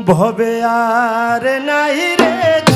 ভবে আর নাই রে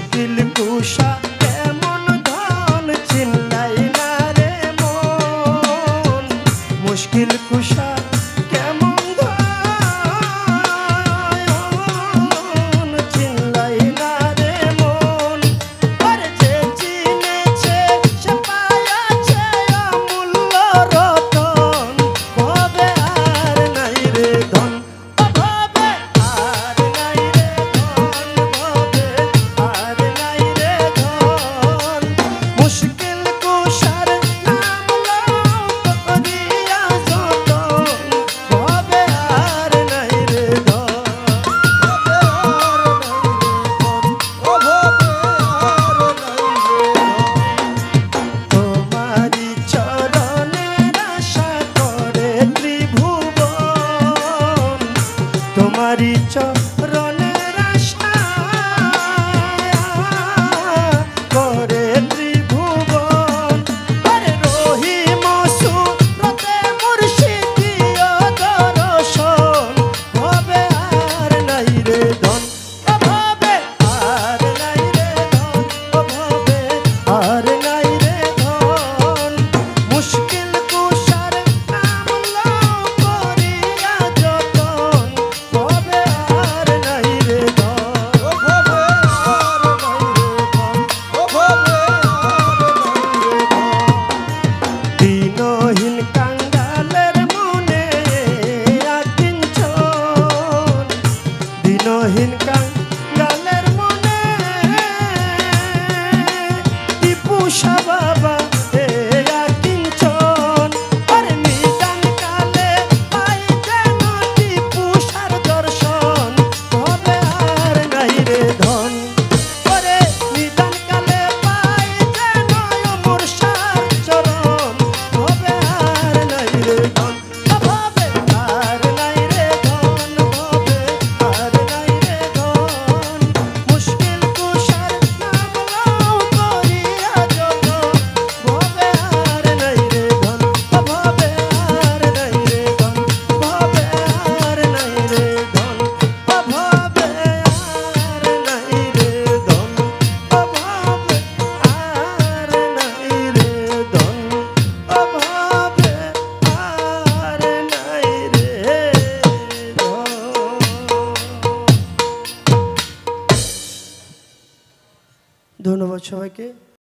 মুশকিল কুষা এমন ধন চিল্লাই না রে মন। মুশকিল কুষা বাবা ধন্যবাদ সবাইকে।